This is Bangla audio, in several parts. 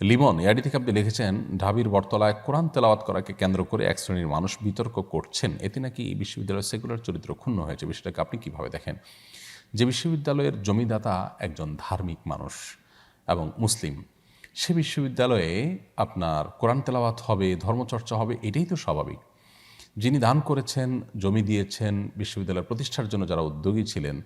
লিমন এআডি থেকে আপনি লিখেছেন ঢাবির বটতলায় কোরআন তেলাওয়াত করাকে কেন্দ্র করে এক শ্রেণির মানুষ বিতর্ক করছেন। এতে নাকি এই বিশ্ববিদ্যালয়ের সেকুলার চরিত্র ক্ষুণ্ণ হয়েছে, বিষয়টাকে আপনি কীভাবে দেখেন? যে বিশ্ববিদ্যালয়ের জমিদাতা একজন ধার্মিক মানুষ এবং মুসলিম, সে বিশ্ববিদ্যালয়ে আপনার কোরআন তেলাওয়াত হবে, ধর্মচর্চা হবে, এটাই তো স্বাভাবিক। যিনি দান করেছেন, জমি দিয়েছেন, বিশ্ববিদ্যালয় প্রতিষ্ঠার জন্য যারা উদ্যোগী ছিলেন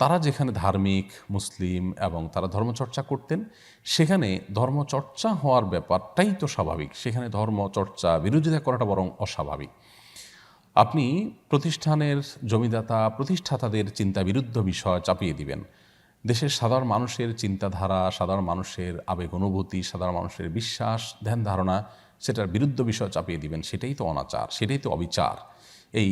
তারা যেখানে ধার্মিক, মুসলিম এবং তারা ধর্মচর্চা করতেন, সেখানে ধর্মচর্চা হওয়ার ব্যাপারটাই তো স্বাভাবিক। সেখানে ধর্মচর্চা, বিরোধিতা করাটা বরং অস্বাভাবিক। আপনি প্রতিষ্ঠানের জমিদাতা, প্রতিষ্ঠাতাদের চিন্তা বিরুদ্ধ বিষয় চাপিয়ে দিবেন। দেশের সাধারণ মানুষের চিন্তাধারা, সাধারণ মানুষের আবেগ অনুভূতি, সাধারণ মানুষের বিশ্বাস, ধ্যান ধারণা সেটার বিরুদ্ধ বিষয় চাপিয়ে দিবেন, সেটাই তো অনাচার, সেটাই তো অবিচার। এই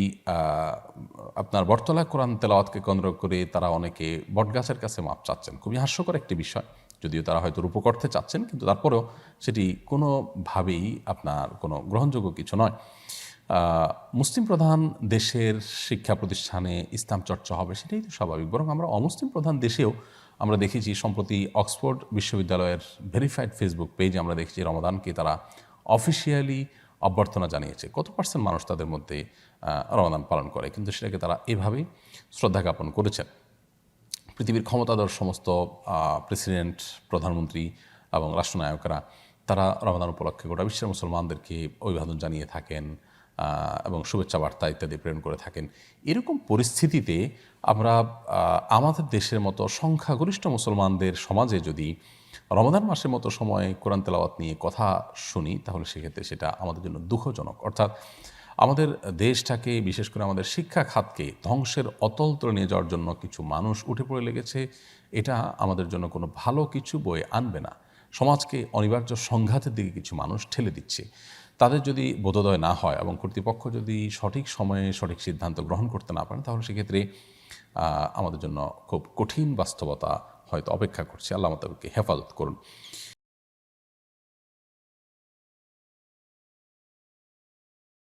আপনার বটতলা কোরআন তেলাওয়াতকে কেন্দ্র করে তারা অনেকে বটগাছের কাছে মাপ চাচ্ছেন, খুবই হাস্যকর একটি বিষয়। যদিও তারা হয়তো রূপকর্থে চাচ্ছেন, কিন্তু তারপরেও সেটি কোনোভাবেই আপনার কোনো গ্রহণযোগ্য কিছু নয়। মুসলিম প্রধান দেশের শিক্ষা প্রতিষ্ঠানে ইসলাম চর্চা হবে, সেটাই তো স্বাভাবিক। বরং আমরা অমুসলিম প্রধান দেশেও আমরা দেখেছি, সম্প্রতি অক্সফোর্ড বিশ্ববিদ্যালয়ের ভেরিফাইড ফেসবুক পেজে আমরা দেখেছি রমাদানকে তারা অফিসিয়ালি অভ্যর্থনা জানিয়েছে। কত পার্সেন্ট মানুষ তাদের মধ্যে রমাদান পালন করে? কিন্তু সেটাকে তারা এভাবেই শ্রদ্ধা জ্ঞাপন করেছেন। পৃথিবীর ক্ষমতাধর সমস্ত প্রেসিডেন্ট প্রধানমন্ত্রী এবং রাষ্ট্রনায়করা, তারা রমাদান উপলক্ষে গোটা বিশ্বের মুসলমানদেরকে অভিবাদন জানিয়ে থাকেন এবং শুভেচ্ছা বার্তা ইত্যাদি প্রেরণ করে থাকেন। এরকম পরিস্থিতিতে আমরা আমাদের দেশের মতো সংখ্যাগরিষ্ঠ মুসলমানদের সমাজে যদি রমাদান মাসের মতো সময় কোরআন তেলাওয়াত নিয়ে কথা শুনি, তাহলে সেক্ষেত্রে সেটা আমাদের জন্য দুঃখজনক। অর্থাৎ আমাদের দেশটাকে, বিশেষ করে আমাদের শিক্ষা খাতকে ধ্বংসের অতল তলে নিয়ে যাওয়ার জন্য কিছু মানুষ উঠে পড়ে লেগেছে, এটা আমাদের জন্য কোনো ভালো কিছু বয়ে আনবে না। সমাজকে অনিবার্য সংঘাতের দিকে কিছু মানুষ ঠেলে দিচ্ছে। তাদের যদি বোধোদয় না হয় এবং কর্তৃপক্ষ যদি সঠিক সময়ে সঠিক সিদ্ধান্ত গ্রহণ করতে না পারেন, তাহলে সেক্ষেত্রে আমাদের জন্য খুব কঠিন বাস্তবতা হয়তো অপেক্ষা করছি। আল্লাহ তাদেরকে হেফাজত করুন।